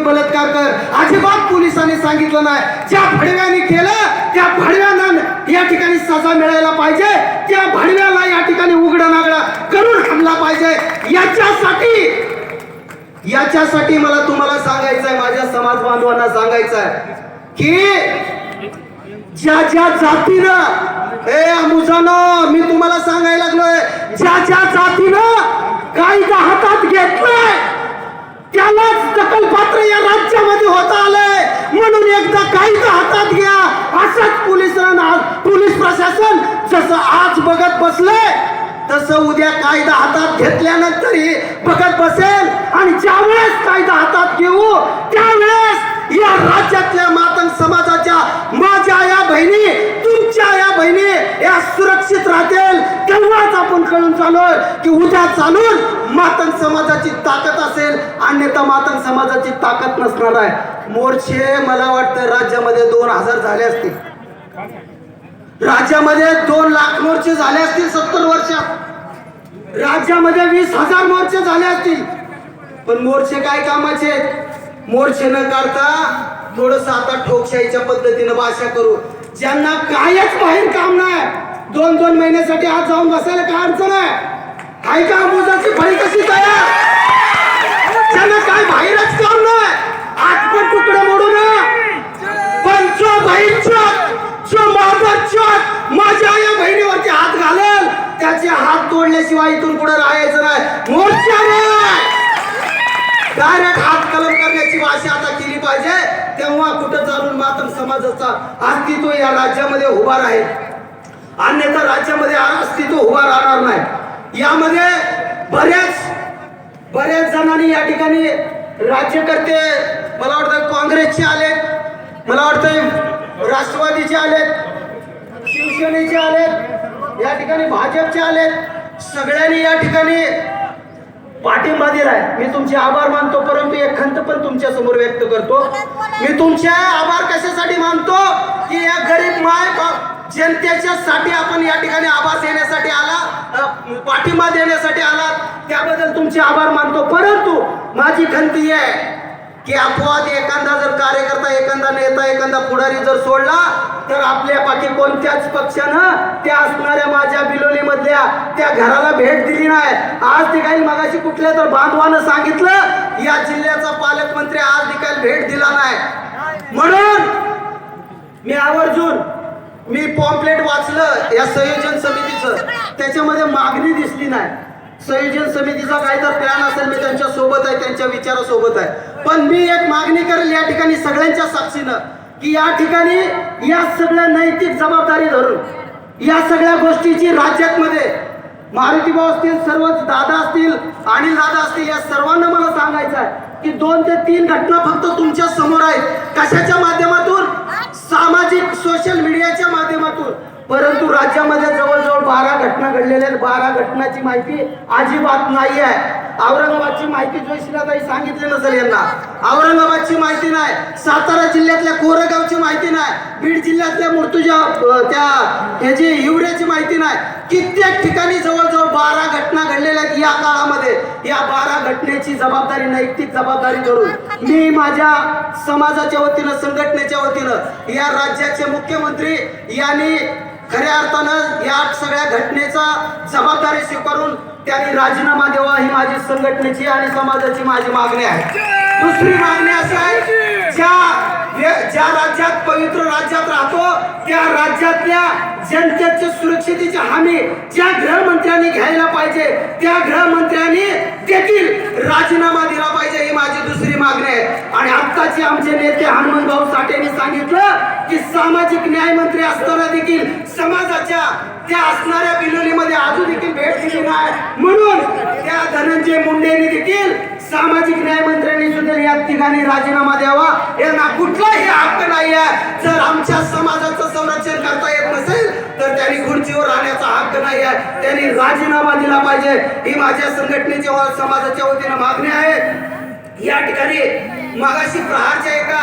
विरोधी बलात्कार कर. अजिबात पोलिसांनी सांगितलं नाही. ज्या भडव्याने केलं त्या भडव्यांना या ठिकाणी सजा मिळायला पाहिजे. त्या भडव्याला या ठिकाणी उघड नागडा करून हाणला पाहिजे. याच्यासाठी याच्यासाठी मला तुम्हाला सांगायचंय माझ्या समाज बांधवांना सांगायचंय की ज्या ज्या जातीनं ए मुजानो मी तुम्हाला सांगायला लागलोय. ज्या ज्या जातीनं कायदा हातात घेतलाय त्यालाच दखलपात्र या राज्यामध्ये होता आलंय म्हणून एकदा कायदा हातात घ्या असंच पोलिसांना पोलीस प्रशासन जसं आज बघत बसलंय तसं उद्या कायदा हातात घेतल्यानंतरही बघत बसेल. आणि ज्यावेळेस कायदा हातात घेऊ त्यावेळेस या राज्यातल्या मातंग समाजाच्या माझ्या या बहिणी तुमच्या या बहिणी या सुरक्षित राहतील. तेव्हाच आपण कळून चालूय की उद्या चालून मातंग समाजाची ताकद असेल. अन्यथा मातंग समाजाची ताकद नसणार आहे. मोर्चे मला वाटतं राज्यामध्ये दोन हजार झाले असतील. राज्यामध्ये दोन लाख मोर्चे झाले असतील सत्तर वर्षात. राज्यामध्ये वीस हजार मोर्चे झाले असतील. पण मोर्चे काय कामाचे मोर्चे न काढता थोडस आता ठोकशाहीच्या पद्धतीनं भाषा करू. ज्यांना कायच बाहेर काम नाही दोन दोन महिन्यासाठी आज जाऊन बसायला काय अडचण आहे? काय का मोजाची फळी कशी तयार? ज्यांना काय बाहेरच काम केल्याशिवाय इथून पुढे राहायचं नाही. मोर्चावर डायरेक्ट हात कलम करण्याची भाषा आता केली पाहिजे. तेव्हा कुठं चालून मात्र समाजाचा अस्तित्व या राज्यामध्ये उभा राहील. अन्यथा राज्यामध्ये अस्तित्व उभा राहणार नाही. यामध्ये बऱ्याच बऱ्याच जणांनी या ठिकाणी राज्यकर्ते मला वाटतं काँग्रेसचे आले मला वाटतं राष्ट्रवादीचे आलेत. शिवसेनेचे आलेत. या ठिकाणी भाजपचे आलेत. सगळ्यांनी या ठिकाणी पाठिंबा दिलाय. मी तुमचे आभार मानतो परंतु एक खंत पण तुमच्यासमोर व्यक्त करतो. मी तुमचे आभार कशासाठी मानतो? की या गरीब माय जनतेच्या साठी आपण या ठिकाणी आभार देण्यासाठी आला पाठिंबा देण्यासाठी आला. त्याबद्दल तुमचे आभार मानतो. परंतु माझी खंत ही आहे की अपवाद एखादा जर कार्यकर्ता एखादा नेता एखादा पुढारी जर सोडला तर आपल्या पाठी कोणत्याच पक्षानं त्या असणाऱ्या माझ्या बिलोली मधल्या त्या घराला भेट दिली नाही. आज ते काही मगाशी कुठल्या तर बांधवानं सांगितलं या जिल्ह्याचा पालकमंत्री आज देखील भेट दिला नाही. म्हणून मी आवर्जून मी पॉम्पलेट वाचलं या संयोजन समितीचं. त्याच्यामध्ये मागणी दिसली नाही. संयोजन समितीचा काही तर प्लॅन असेल मी त्यांच्यासोबत आहे त्यांच्या विचारासोबत आहे. पण मी एक मागणी करेल या ठिकाणी सगळ्यांच्या साक्षीनं की या ठिकाणी या सगळ्या नैतिक जबाबदारी धरून या सगळ्या गोष्टीची राज्यातमध्ये मारुती भाऊ असतील सर्वच दादा असतील अनिल दादा असतील या सर्वांना मला सांगायचं आहे की दोन ते तीन घटना फक्त तुमच्यासमोर आहेत. कशाच्या माध्यमातून? सामाजिक सोशल मीडियाच्या माध्यमातून. परंतु राज्यामध्ये जवळजवळ बारा घटना घडलेल्या आहेत. बारा घटनाची माहिती अजिबात नाही आहे औरंगाबादची माहिती जोशीलाताई सांगितली नसेल यांना. औरंगाबादची माहिती नाही सातारा जिल्ह्यातल्या कोरेगावची माहिती नाही बीड जिल्ह्यातल्या मृत्यूजा त्या ह्याची हिवऱ्याची माहिती नाही. कित्येक ठिकाणी जवळजवळ बारा घटना घडलेल्या आहेत या काळामध्ये. या बारा घटनेची जबाबदारी नैतिक जबाबदारी धरून मी माझ्या समाजाच्या वतीनं संघटनेच्या वतीनं या राज्याचे मुख्यमंत्री यांनी खऱ्या अर्थानं या सगळ्या घटनेचा जबाबदारी स्वीकारून त्यांनी राजीनामा द्यावा ही माझी संघटनेची आणि समाजाची माझी मागणी आहे. दुसरी मागणी अशी आहे ज्या ज्या राज्यात पवित्र राज्यात राहतो त्या राज्यातल्या जनतेच्या सुरक्षितेची हमी ज्या गृहमंत्र्यांनी घ्यायला पाहिजे त्या गृहमंत्र्यांनी देखील राजीनामा दिला पाहिजे ही माझी दुसरी मागणी आहे असे आमचे नेते हनुमान भाऊ साठेंनी सांगितलं की सामाजिक न्याय मंत्री असताना देखील समाजाच्या त्या असणाऱ्या बिलोलीमध्ये अजून देखील भेट दिली नाही. म्हणून त्या धनंजय मुंडेंनी देखील सामाजिक न्याय मंत्र्यांनी सुद्धा या ठिकाणी राजीनामा द्यावा. यांना कुठलाही हक्क नाही आहे जर आमच्या समाजाचं संरक्षण करता येत नसेल तर त्यांनी खुर्चीवर राहण्याचा हक्क नाही आहे त्यांनी राजीनामा दिला पाहिजे. ही माझ्या संघटनेच्या समाजाच्या वतीनं मागणी आहे. या ठिकाणी मागाशी प्रहारच्या एका